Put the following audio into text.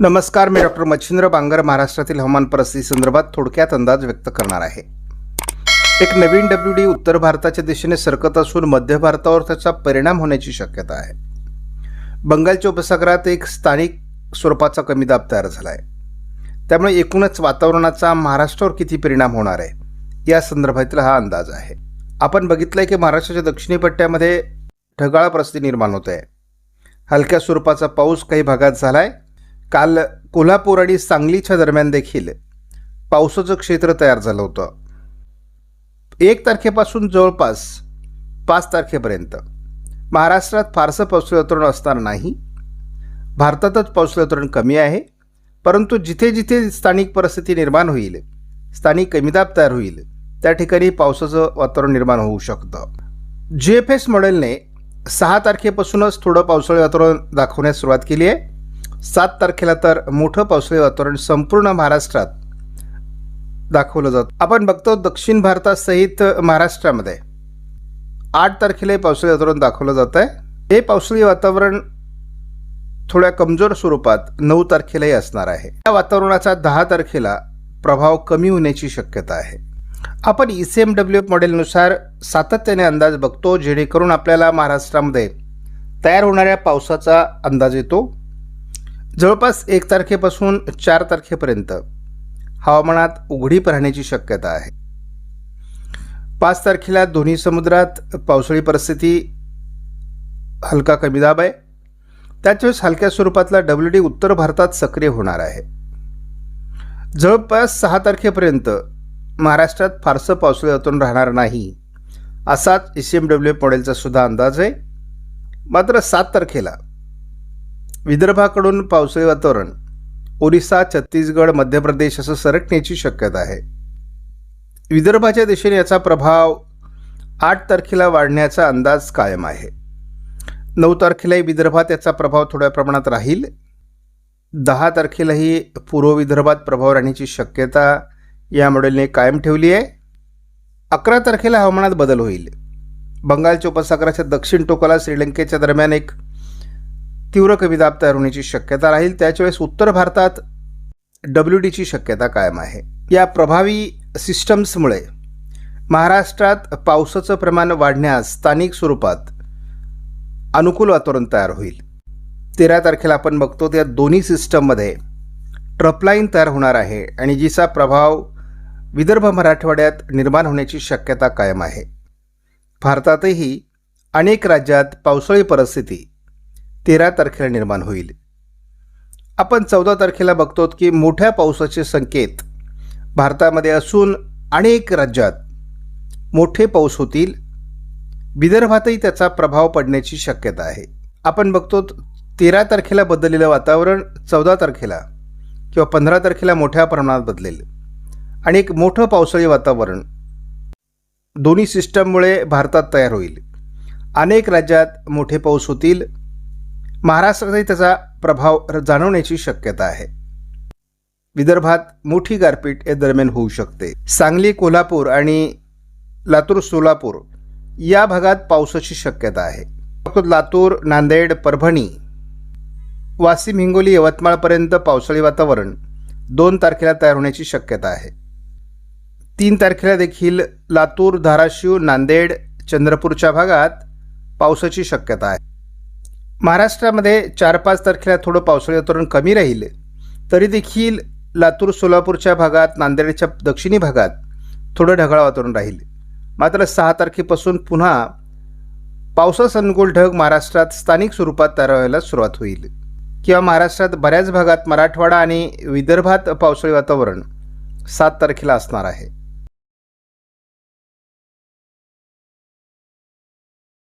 नमस्कार मी डॉक्टर मच्छिंद्र बांगर महाराष्ट्रातील हवामान परिस्थिती संदर्भात थोडक्यात अंदाज व्यक्त करणार आहे. एक नवीन डब्ल्यू डी उत्तर भारताच्या दिशेने सरकत असून मध्य भारतावर त्याचा परिणाम होण्याची शक्यता आहे. बंगालच्या उपसागरात एक स्थानिक स्वरूपाचा कमी दाब तयार झाला आहे त्यामुळे एकूणच वातावरणाचा महाराष्ट्रावर किती परिणाम होणार आहे या संदर्भातील हा अंदाज आहे. आपण बघितलंय की महाराष्ट्राच्या दक्षिणी पट्ट्यामध्ये ढगाळ परिस्थिती निर्माण होत आहे. हलक्या स्वरूपाचा पाऊस काही भागात झाला आहे काल कोल्हापूर आणि सांगलीच्या दरम्यान देखील पावसाचं क्षेत्र तयार झालं होतं. एक तारखेपासून जवळपास पाच तारखेपर्यंत. महाराष्ट्रात फारसं पावसाळी वातावरण असणार नाही. भारतातच पावसाळी वातावरण कमी आहे. परंतु जिथे जिथे स्थानिक परिस्थिती निर्माण होईल स्थानिक कमीदाब तयार होईल त्या ठिकाणी पावसाचं वातावरण निर्माण होऊ शकतं. जी एफ एस मॉडेलने सहा तारखेपासूनच थोडं पावसाळी वातावरण दाखवण्यास सुरुवात केली आहे. सात तारखेला तर मोठं पावसाळी वातावरण संपूर्ण महाराष्ट्रात दाखवलं जातं. आपण बघतो दक्षिण भारतासहित महाराष्ट्रामध्ये आठ तारखेला हे पावसाळी वातावरण दाखवलं जात आहे. हे पावसाळी वातावरण थोड्या कमजोर स्वरूपात नऊ तारखेलाही असणार आहे. या वातावरणाचा दहा तारखेला प्रभाव कमी होण्याची शक्यता आहे. आपण E C M W F मॉडेलनुसार सातत्याने अंदाज बघतो जेणेकरून आपल्याला महाराष्ट्रामध्ये तयार होणाऱ्या पावसाचा अंदाज येतो. जवळपास एक तारखेपासून चार तारखेपर्यंत हवामानात उघडीप राहण्याची शक्यता आहे. पाच तारखेला दोन्ही समुद्रात पावसाळी परिस्थिती हलका कमी दाब आहे. त्याचवेळेस हलक्या स्वरूपातला डब्ल्यू डी उत्तर भारतात सक्रिय होणार आहे. जवळपास सहा तारखेपर्यंत महाराष्ट्रात फारसं पावसाळी वातावरण राहणार नाही असाच E C M W F मॉडेलचा सुद्धा अंदाज आहे. मात्र सात तारखेला विदर्भाकडून पावसाळी वातावरण. ओरिसा छत्तीसगड मध्य प्रदेश असं सरकण्याची शक्यता आहे. विदर्भाच्या दिशेने याचा प्रभाव आठ तारखेला वाढण्याचा अंदाज कायम आहे. नऊ तारखेलाही विदर्भात याचा प्रभाव थोड्या प्रमाणात राहील. दहा तारखेलाही पूर्व विदर्भात प्रभाव राहण्याची शक्यता या मॉडेलने कायम ठेवली आहे. अकरा तारखेला हवामानात बदल होईल. बंगालच्या उपसागराच्या दक्षिण टोकाला श्रीलंकेच्या दरम्यान एक तीव्र कमी दाब तयार होण्याची शक्यता राहील. त्याच्यावेळेस उत्तर भारतात डब्ल्यू डीची शक्यता कायम आहे. या प्रभावी सिस्टम्समुळे महाराष्ट्रात पावसाचं प्रमाण वाढण्यास स्थानिक स्वरूपात अनुकूल वातावरण तयार होईल. तेरा तारखेला आपण बघतो त्या दोन्ही सिस्टममध्ये ट्रपलाईन तयार होणार आहे आणि जिचा प्रभाव विदर्भ मराठवाड्यात निर्माण होण्याची शक्यता कायम आहे. भारतातही अनेक राज्यात पावसाळी परिस्थिती तेरा तारखेला निर्माण होईल. आपण चौदा तारखेला बघतो की मोठ्या पावसाचे संकेत भारतामध्ये असून अनेक राज्यात मोठे पाऊस होतील. विदर्भातही त्याचा प्रभाव पडण्याची शक्यता आहे. आपण बघतो तेरा तारखेला बदललेलं वातावरण चौदा तारखेला किंवा पंधरा तारखेला मोठ्या प्रमाणात बदलेल. आणि एक मोठं पावसाळी वातावरण दोन्ही सिस्टममुळे भारतात तयार होईल. अनेक राज्यात मोठे पाऊस होतील. महाराष्ट्रातही त्याचा प्रभाव जाणवण्याची शक्यता आहे. विदर्भात मोठी गारपीट या दरम्यान होऊ शकते. सांगली कोल्हापूर आणि लातूर सोलापूर या भागात पावसाची शक्यता आहे. फक्त लातूर नांदेड परभणी वाशिम हिंगोली यवतमाळपर्यंत पावसाळी वातावरण दोन तारखेला तयार होण्याची शक्यता आहे. तीन तारखेला देखील लातूर धाराशिव नांदेड चंद्रपूरच्या भागात पावसाची शक्यता आहे. महाराष्ट्रामध्ये चार पाच तारखेला थोडं पावसाळी वातावरण कमी राहील तरी देखील लातूर सोलापूरच्या भागात नांदेडच्या दक्षिणी भागात थोडं ढगाळ वातावरण राहील. मात्र सहा तारखेपासून पुन्हा पावसास अनुकूल ढग महाराष्ट्रात स्थानिक स्वरूपात तयार व्हायला सुरुवात होईल. किंवा महाराष्ट्रात बऱ्याच भागात मराठवाडा आणि विदर्भात पावसाळी वातावरण सात तारखेला असणार आहे.